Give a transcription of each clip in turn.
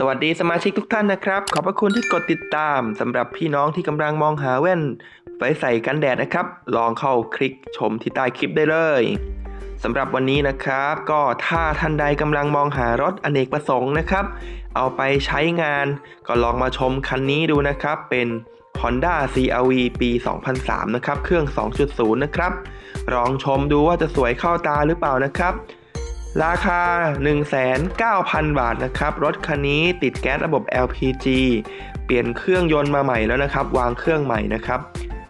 สวัสดีสมาชิกทุกท่านนะครับ ขอบพระคุณที่กดติดตามสำหรับพี่น้องที่กำลังมองหาแว่นไว้ใส่กันแดดนะครับ ลองเข้าคลิกชมที่ใต้คลิปได้เลยสำหรับวันนี้นะครับ ก็ถ้าท่านใดกำลังมองหารถอเนกประสงค์นะครับ เอาไปใช้งานก็ลองมาชมคันนี้ดูนะครับ เป็น Honda CRV ปี 2003 นะครับ เครื่อง 2.0 นะครับ ลองชมดูว่าจะสวยเข้าตาหรือเปล่านะครับ ราคา 19,000 บาทนะครับ รถคันนี้ติดแก๊สระบบ LPG เปลี่ยนเครื่องยนต์มาใหม่แล้วนะครับ วางเครื่องใหม่นะครับ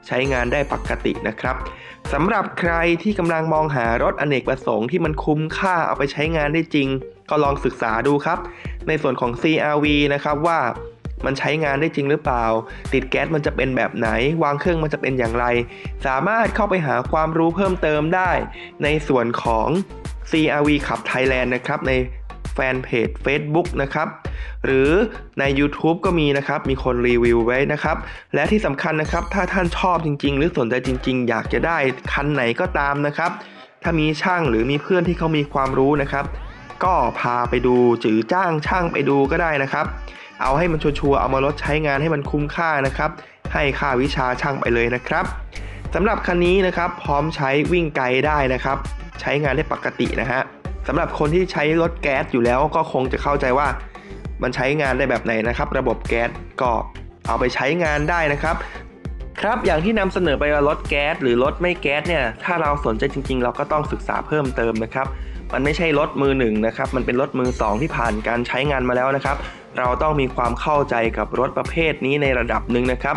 ใช้งานได้ปกตินะครับสำหรับใครที่กำลังมองหารถอเนกประสงค์ที่มันคุ้มค่าเอาไปใช้งานได้จริง ก็ลองศึกษาดูครับ ในส่วนของ CRV นะครับว่า มันใช้งานได้จริงหรือเปล่า ติดแก๊สมันจะเป็นแบบไหน วางเครื่องมันจะเป็นอย่างไร สามารถเข้าไปหาความรู้เพิ่มเติมได้ ในส่วนของ CRV ขับ Thailand นะครับในแฟนเพจ Facebook นะครับหรือใน YouTube ก็มีนะครับ มีคนรีวิวไว้นะครับ และที่สำคัญนะครับ ถ้าท่านชอบจริง ๆ หรือสนใจจริง ๆ อยากจะได้คันไหนก็ตามนะครับ ถ้ามีช่างหรือมีเพื่อนที่เขามีความรู้นะครับ ก็พาไปดูจือจ้างช่างไปดูก็ได้นะครับ เอาให้มันชัวร์ๆเอามาลดใช้งานให้มันคุ้มค่านะครับ ให้ค่าวิชาช่างไปเลยนะครับสำหรับคันนี้นะครับพร้อมใช้วิ่งไกลได้นะครับ ใช้งานได้ปกตินะฮะสำหรับคนที่ใช้รถแก๊สอยู่แล้วก็คงจะเข้าใจว่ามันใช้งานได้แบบไหนนะครับ ระบบแก๊สก็เอาไปใช้งานได้นะครับ ครับ อย่างที่นำเสนอไปว่ารถแก๊สหรือรถไม่แก๊สเนี่ย ถ้าเราสนใจจริง ๆ เราก็ต้องศึกษาเพิ่มเติมนะครับ มันไม่ใช่รถมือหนึ่งนะครับ มันเป็นรถมือสองที่ผ่านการใช้งานมาแล้วนะครับ เราต้องมีความเข้าใจกับรถประเภทนี้ในระดับหนึ่งนะครับ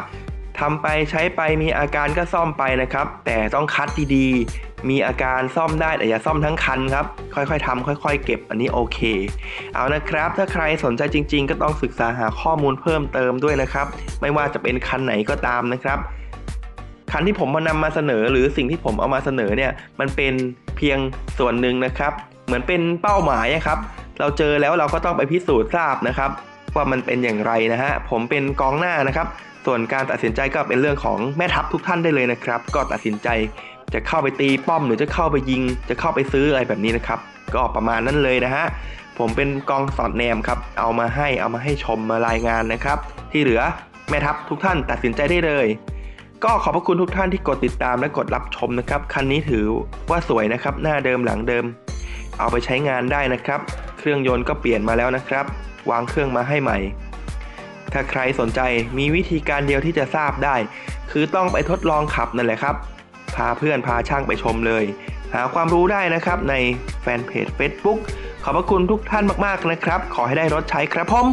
ทำไปใช้ไปมีอาการก็ซ่อมไปนะครับ แต่ต้องคัดดีๆ มีอาการซ่อมได้แต่อย่าซ่อมทั้งคันครับ ค่อยๆทำค่อยๆ เก็บอันนี้โอเค เอานะครับ ถ้าใครสนใจจริง ๆ ก็ต้องศึกษาหาข้อมูลเพิ่มเติมด้วยนะครับ ไม่ว่าจะเป็นคันไหนก็ตามนะครับคันที่ผมมานำมาเสนอหรือสิ่งที่ผมเอามาเสนอเนี่ยมันเป็นเพียงส่วนหนึ่งนะครับ เหมือนเป็นเป้าหมายครับ เราเจอแล้วเราก็ต้องไปพิสูจน์ทราบนะครับ ว่ามันเป็นอย่างไรนะฮะ ผมเป็นกองหน้านะครับ ส่วนการตัดสินใจก็เป็นเรื่องของแม่ทัพทุกท่านได้เลยนะครับ ก็ตัดสินใจจะเข้าไปตีป้อมหรือจะเข้าไปยิง จะเข้าไปซื้ออะไรแบบนี้นะครับ ก็ประมาณนั้นเลยนะฮะ ผมเป็นกองสอดแนมครับ เอามาให้เอามาให้ชมมารายงานนะครับ ที่เหลือแม่ทัพทุกท่านตัดสินใจได้เลย ก็ขอบพระคุณทุกท่านที่กดติดตามและกดรับชมนะครับ คันนี้ถือว่าสวยนะครับ หน้าเดิมหลังเดิม เอาไปใช้งานได้นะครับ เครื่องยนต์ก็เปลี่ยนมาแล้วนะครับ วางเครื่องมาให้ใหม่ ถ้าใครสนใจมีวิธีการเดียวที่จะทราบได้ คือต้องไปทดลองขับนั่นแหละครับ พาเพื่อนพาช่างไปชมเลย หาความรู้ได้นะครับในแฟนเพจ Facebook ขอบพระคุณทุกท่านมากๆนะครับ ขอให้ได้รถใช้ครับผม